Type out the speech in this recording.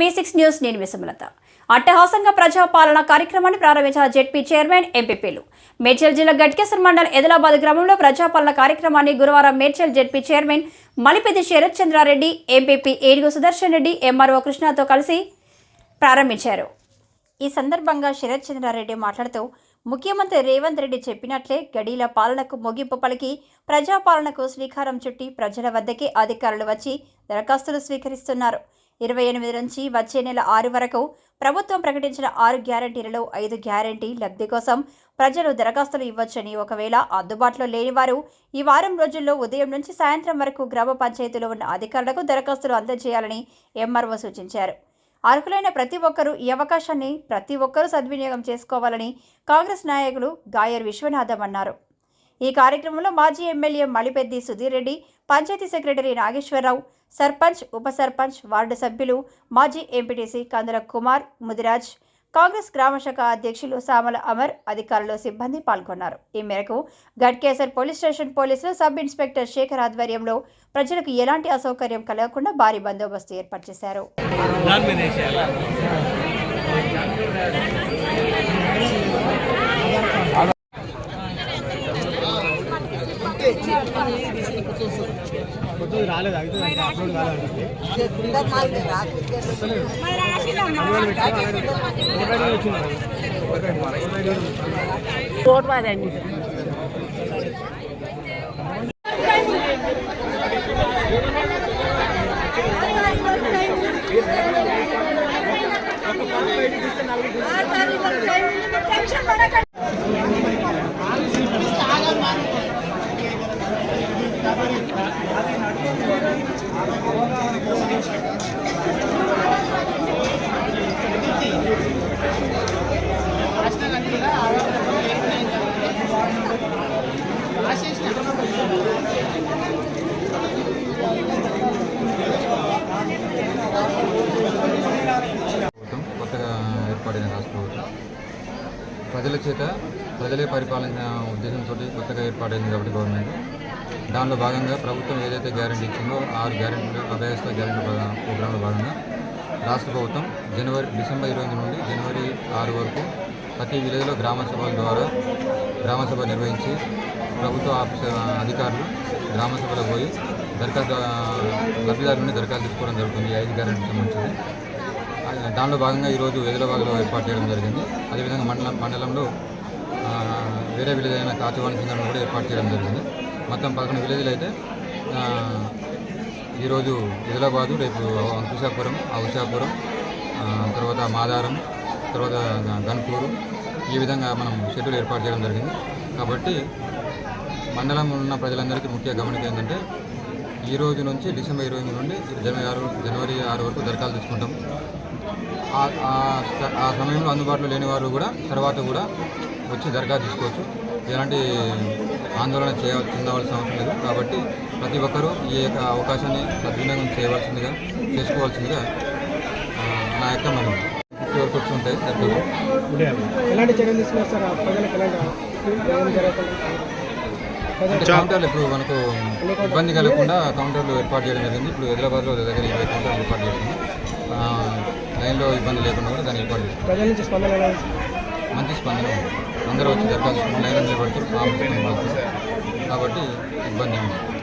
B six news నేను విషమలత అట్టహాసంగా ప్రజాపాలన కార్యక్రమాన్ని ప్రారంభించిన జెడ్పీ చైర్మన్ ఎంపీపీలు. మేడ్చల్ జిల్లా గట్కేశ్వర మండల్ ఎదిలాబాద్ గ్రామంలో ప్రజాపాలన కార్యక్రమాన్ని గురువారం Medchal ZP chairman Malipeddi Sharath Chandrareddy MPP Edugu Sudarshan Reddy MRO కృష్ణతో కలిసి ప్రారంభించారు. ఈ సందర్భంగా శరత్ చంద్రారెడ్డి మాట్లాడుతూ ముఖ్యమంత్రి రేవంత్ రెడ్డి చెప్పినట్లే గడీల పాలనకు ముగింపు పలికి ప్రజాపాలనకు శ్రీకారం చుట్టి ప్రజల వద్దకే అధికారులు వచ్చి దరఖాస్తులు స్వీకరిస్తున్నారు. ఇరవై ఎనిమిది నుంచి వచ్చే నెల ఆరు వరకు ప్రభుత్వం ప్రకటించిన ఆరు గ్యారంటీలలో ఐదు గ్యారంటీ లబ్ధి కోసం ప్రజలు దరఖాస్తులు ఇవ్వచ్చని ఒకవేళ అందుబాటులో లేని వారు ఈ వారం రోజుల్లో ఉదయం నుంచి సాయంత్రం వరకు గ్రామ పంచాయతీలో ఉన్న అధికారులకు దరఖాస్తులు అందజేయాలని ఎంఆర్ఓ సూచించారు. అర్హులైన ప్రతి ఒక్కరూ ఈ అవకాశాన్ని ప్రతి ఒక్కరూ సద్వినియోగం చేసుకోవాలని కాంగ్రెస్ నాయకులు గాయర్ విశ్వనాథం అన్నారు. ఈ కార్యక్రమంలో మాజీ ఎమ్మెల్యే మలిపెద్ది సుధీర్ రెడ్డి పంచాయతీ సెక్రటరీ నాగేశ్వరరావు సర్పంచ్ ఉప సర్పంచ్ వార్డు సభ్యులు మాజీ ఎంపీటీసీ కందుల కుమార్ ముదిరాజ్ కాంగ్రెస్ గ్రామశాఖ అధ్యక్షులు సామల అమర్ అధికారులు సిబ్బంది పాల్గొన్నారు. ఈ మేరకు గడ్కేసర్ పోలీస్ స్టేషన్ పోలీసులు సబ్ ఇన్స్పెక్టర్ శేఖర్ ఆధ్వర్యంలో ప్రజలకు ఎలాంటి అసౌకర్యం కలగకుండా భారీ బందోబస్తు ఏర్పాటు చేశారు. దాని మీద వేసేయాలి రాలేదు అయితే అప్లోడ్ కాలేదు ప్రభుత్వం కొత్తగా ఏర్పడిన రాష్ట్ర ప్రభుత్వం ప్రజల చేత ప్రజలే పరిపాలించిన ఉద్దేశంతో కొత్తగా ఏర్పాటైంది కాబట్టి గవర్నమెంట్. దానిలో భాగంగా ప్రభుత్వం ఏదైతే గ్యారంటీ ఇచ్చిందో ఆరు గ్యారంటీలు అభయస్థ గ్యారంటీ ప్రోగ్రాంలో భాగంగా రాష్ట్ర ప్రభుత్వం జనవరి డిసెంబర్ ఇరవై నుండి జనవరి ఆరు వరకు ప్రతి విలేజ్లో గ్రామ సభల ద్వారా గ్రామ సభ నిర్వహించి ప్రభుత్వ ఆఫీస్ అధికారులు గ్రామ సభలో పోయి దరఖాస్తు లబ్ధిదారు నుండి దరఖాస్తు తీసుకోవడం జరుగుతుంది. ఐదు గ్యారెంటీకి సంబంధించింది. దానిలో భాగంగా ఈరోజు వెదలబాగ్లో ఏర్పాటు చేయడం జరిగింది. అదేవిధంగా మండలం మండలంలో వేరే విలేజ్ అయిన కాచవాణి కూడా ఏర్పాటు చేయడం జరిగింది. మొత్తం పదకొండు విలేజ్లు అయితే ఈరోజు ఆదిలాబాదు రేపు అంకుశాపురం ఔషాపురం తర్వాత మాదారం తర్వాత గన్పూరు ఈ విధంగా మనం షెడ్యూల్ ఏర్పాటు చేయడం జరిగింది. కాబట్టి మండలంలో ఉన్న ప్రజలందరికీ ముఖ్య గమనిక ఏంటంటే ఈ రోజు నుంచి డిసెంబర్ ఇరవై ఎనిమిది నుండి జనవరి ఆరు జనవరి ఆరు వరకు దరఖాస్తు తీసుకుంటాం. ఆ- ఆ- సమయంలో అందుబాటులో లేని వారు కూడా తర్వాత కూడా వచ్చి దరఖాస్తు తీసుకోవచ్చు. ఎలాంటి ఆందోళన చేయ చెందవలసిన అవసరం లేదు. కాబట్టి ప్రతి ఒక్కరూ ఈ యొక్క అవకాశాన్ని సద్వినియోగం చేయవలసిందిగా చేసుకోవాల్సిందిగా నా యొక్క మనం ఫిఫ్టీ వరకు వచ్చి ఉంటాయి దరఖాస్తు ఎలాంటి చర్యలు తీసుకున్నారు సార్? ప్రజలకు ఎలాంటి కౌంటర్లు ఇప్పుడు మనకు ఇబ్బంది కలగకుండా కౌంటర్లు ఏర్పాటు చేయడం జరిగింది. ఇప్పుడు హైదరాబాద్లో దగ్గర ఇరవై కౌంటర్లు ఏర్పాటు చేసింది. ఆ, లైన్లో ఇబ్బంది లేకుండా కూడా దాన్ని ఏర్పాటు చేసింది. ప్రజల నుంచి స్పందన ఎలా ఉంది? మంచి స్పందన ఉంది. అందరూ వచ్చి దరఖాస్తు లైన్ నిలబడుతూ కాబట్టి ఇబ్బంది లేదు.